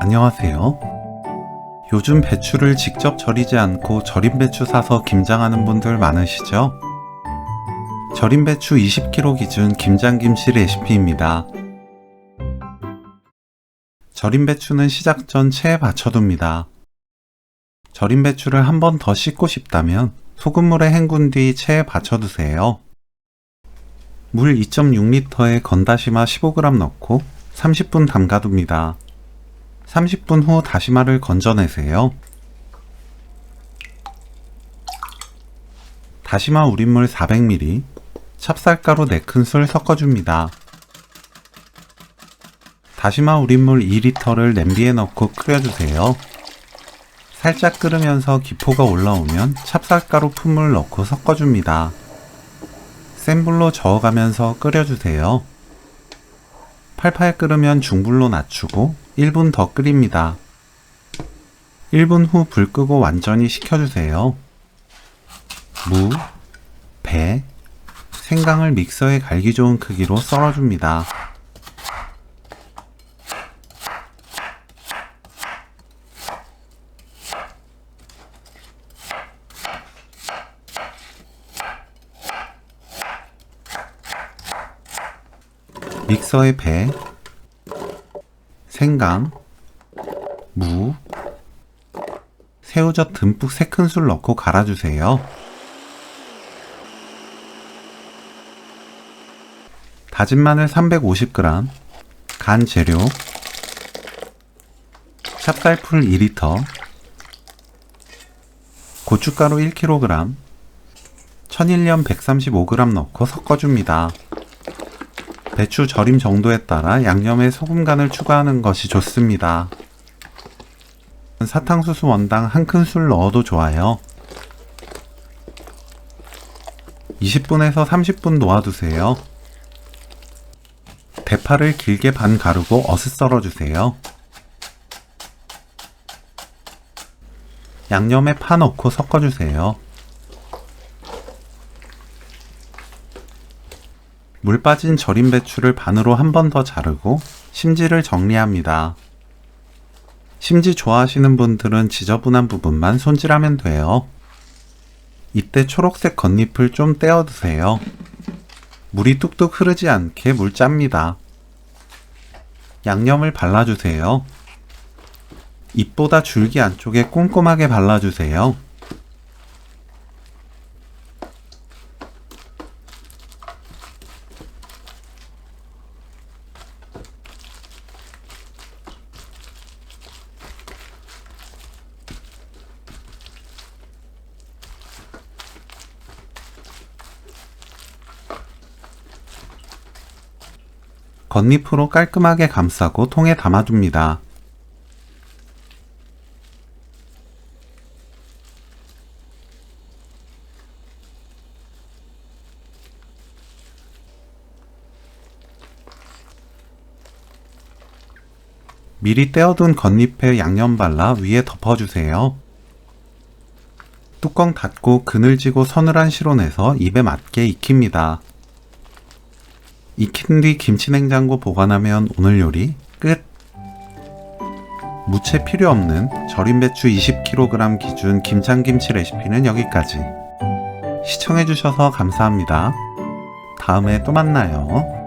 안녕하세요. 요즘 배추를 직접 절이지 않고 절임 배추 사서 김장하는 분들 많으시죠? 절임 배추 20kg 기준 김장 김치 레시피입니다. 절임 배추는 시작 전 체에 받쳐둡니다. 절임 배추를 한 번 더 씻고 싶다면 소금물에 헹군 뒤 체에 받쳐두세요. 물 2.6리터에 건다시마 15g 넣고 30분 담가둡니다. 30분 후 다시마를 건져내세요. 다시마 우린물 400ml, 찹쌀가루 4큰술 섞어줍니다. 다시마 우린물 2리터를 냄비에 넣고 끓여주세요. 살짝 끓으면서 기포가 올라오면 찹쌀가루 푼물 넣고 섞어줍니다. 센 불로 저어가면서 끓여주세요. 팔팔 끓으면 중불로 낮추고 1분 더 끓입니다. 1분 후 불 끄고 완전히 식혀주세요. 무, 배, 생강을 믹서에 갈기 좋은 크기로 썰어줍니다. 믹서에 배, 생강, 무, 새우젓 듬뿍 3큰술 넣고 갈아주세요. 다진 마늘 350g, 간 재료, 찹쌀풀 2리터, 고춧가루 1kg, 천일염 135g 넣고 섞어줍니다. 배추 절임 정도에 따라 양념에 소금 간을 추가하는 것이 좋습니다. 사탕수수 원당 한 큰술 넣어도 좋아요. 20분에서 30분 놓아두세요. 대파를 길게 반 가르고 어슷 썰어주세요. 양념에 파 넣고 섞어주세요. 물 빠진 절임 배추를 반으로 한 번 더 자르고 심지를 정리합니다. 심지 좋아하시는 분들은 지저분한 부분만 손질하면 돼요. 이때 초록색 겉잎을 좀 떼어두세요. 물이 뚝뚝 흐르지 않게 물 짭니다. 양념을 발라주세요. 잎보다 줄기 안쪽에 꼼꼼하게 발라주세요. 겉잎으로 깔끔하게 감싸고 통에 담아줍니다. 미리 떼어둔 겉잎에 양념 발라 위에 덮어주세요. 뚜껑 닫고 그늘지고 서늘한 실로 내서 입에 맞게 익힙니다. 익힌 뒤 김치냉장고 보관하면 오늘 요리 끝! 무채 필요 없는 절임 배추 20kg 기준 김장김치 레시피는 여기까지. 시청해주셔서 감사합니다. 다음에 또 만나요.